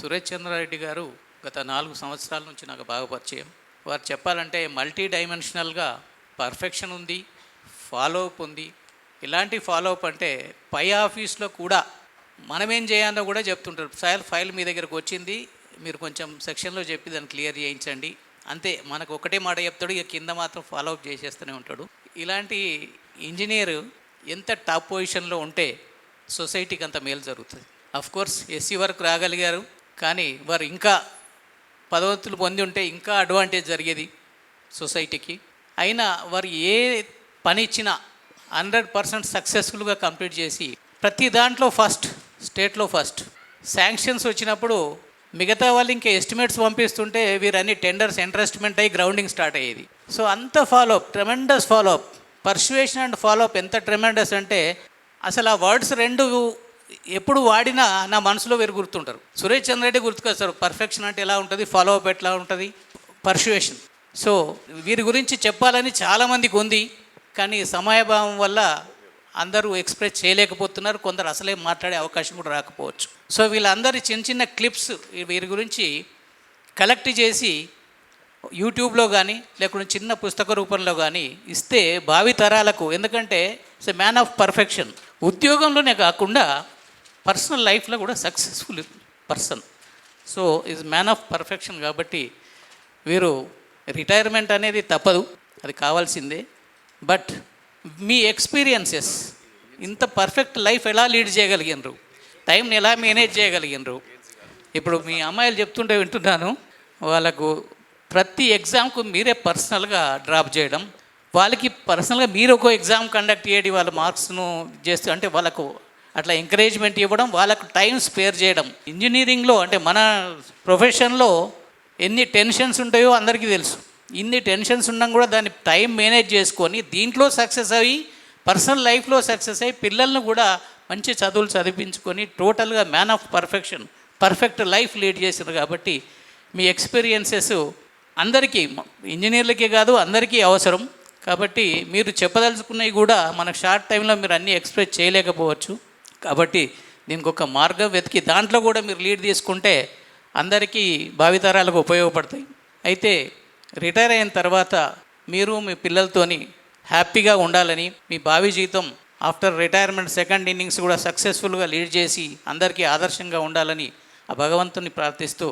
సురేష్ చంద్రారెడ్డి గారు గత నాలుగు సంవత్సరాల నుంచి నాకు బాగా పరిచయం. వారు చెప్పాలంటే మల్టీ డైమెన్షనల్గా పర్ఫెక్షన్ ఉంది ఫాలోఅప్ ఉంది. ఇలాంటి ఫాలోఅప్ అంటే పై ఆఫీస్లో కూడా మనమేం చేయాలో కూడా చెప్తుంటారు. సార్ ఫైల్ మీ దగ్గరకు వచ్చింది మీరు కొంచెం సెక్షన్లో చెప్పి దాన్ని క్లియర్ చేయించండి. అంతే మనకు ఒకటే మాట చెప్తాడు ఇక కింద మాత్రం ఫాలోఅప్ చేసేస్తూనే ఉంటాడు. ఇలాంటి ఇంజనీర్ ఎంత టాప్ పొజిషన్లో ఉంటే సొసైటీకి అంత మేలు జరుగుతుంది. అఫ్కోర్స్ ఎస్సీ వరకు రాగలిగారు. కానీ వారు ఇంకా పదవంతులు పొంది ఉంటే ఇంకా అడ్వాంటేజ్ జరిగేది సొసైటీకి. అయినా వారు ఏ పని ఇచ్చినా హండ్రెడ్ పర్సెంట్ సక్సెస్ఫుల్గా కంప్లీట్ చేసి ప్రతి దాంట్లో ఫస్ట్ స్టేట్లో ఫస్ట్. శాంక్షన్స్ వచ్చినప్పుడు మిగతా వాళ్ళు ఇంకా ఎస్టిమేట్స్ పంపిస్తుంటే వీరన్ని టెండర్స్ ఎంట్రెస్ట్మెంట్ అయ్యి గ్రౌండింగ్ స్టార్ట్ అయ్యేది. సో అంత follow up tremendous follow up persuasion and follow up ఎంత ట్రెమెండస్ అంటే అసలు ఆ వర్డ్స్ రెండు ఎప్పుడు వాడినా నా మనసులో వేరు గుర్తుంటారు. సురేష్ చంద్రెడ్డి గుర్తుకొస్తారు పర్ఫెక్షన్ అంటే ఎలా ఉంటుంది? ఫాలో అప్ ఎట్లా ఉంటుంది? పర్సువేషన్ సో వీరి గురించి చెప్పాలని చాలామందికి ఉంది కానీ సమయభావం వల్ల అందరూ ఎక్స్ప్రెస్ చేయలేకపోతున్నారు కొందరు అసలే మాట్లాడే అవకాశం కూడా రాకపోవచ్చు. సో వీళ్ళందరి చిన్న చిన్న క్లిప్స్ వీరి గురించి కలెక్ట్ చేసి యూట్యూబ్లో కానీ లేకుంటే చిన్న పుస్తక రూపంలో కానీ ఇస్తే భావితరాలకు ఎందుకంటే ఇట్స్ మ్యాన్ ఆఫ్ పర్ఫెక్షన్ ఉద్యోగంలోనే కాకుండా పర్సనల్ లైఫ్లో కూడా successful person. So is man of perfection కాబట్టి వీరు రిటైర్మెంట్ అనేది తప్పదు అది కావాల్సిందే. బట్ మీ ఎక్స్పీరియన్సెస్ ఇంత పర్ఫెక్ట్ లైఫ్ ఎలా లీడ్ చేయగలిగినరు? టైంని ఎలా మేనేజ్ చేయగలిగినరు? ఇప్పుడు మీ అమ్మాయిలు చెప్తుంటే వింటున్నాను వాళ్ళకు ప్రతి ఎగ్జామ్కు మీరే పర్సనల్గా డ్రాప్ చేయడం. వాళ్ళకి పర్సనల్గా మీరు ఒక ఎగ్జామ్ కండక్ట్ చేయడం వాళ్ళ మార్క్స్ను చేస్తూ అంటే వాళ్ళకు అట్లా ఎంకరేజ్మెంట్ ఇవ్వడం వాళ్ళకు టైం స్పేర్ చేయడం. ఇంజనీరింగ్లో అంటే మన ప్రొఫెషన్లో ఎన్ని టెన్షన్స్ ఉంటాయో అందరికీ తెలుసు. ఇన్ని టెన్షన్స్ ఉన్నా కూడా దాన్ని టైం మేనేజ్ చేసుకొని దీంట్లో సక్సెస్ అయ్యి పర్సనల్ లైఫ్లో సక్సెస్ అయ్యి పిల్లలను కూడా మంచి చదువులు చదివించుకొని టోటల్గా man of perfection perfect life lead చేశారు కాబట్టి మీ ఎక్స్పీరియన్సెస్ అందరికీ ఇంజనీర్లకే కాదు అందరికీ అవసరం. కాబట్టి మీరు చెప్పదలుచుకున్నవి కూడా మనకు షార్ట్ టైంలో మీరు అన్నీ ఎక్స్ప్రెస్ చేయలేకపోవచ్చు. కాబట్టి దీనికి ఒక మార్గం వెతికి దాంట్లో కూడా మీరు లీడ్ తీసుకుంటే అందరికీ భావితరాలకు ఉపయోగపడతాయి. అయితే రిటైర్ అయిన తర్వాత మీరు మీ పిల్లలతోని హ్యాపీగా ఉండాలని మీ భావి జీవితం ఆఫ్టర్ రిటైర్మెంట్ సెకండ్ ఇన్నింగ్స్ కూడా సక్సెస్ఫుల్గా లీడ్ చేసి అందరికీ ఆదర్శంగా ఉండాలని ఆ భగవంతుని ప్రార్థిస్తూ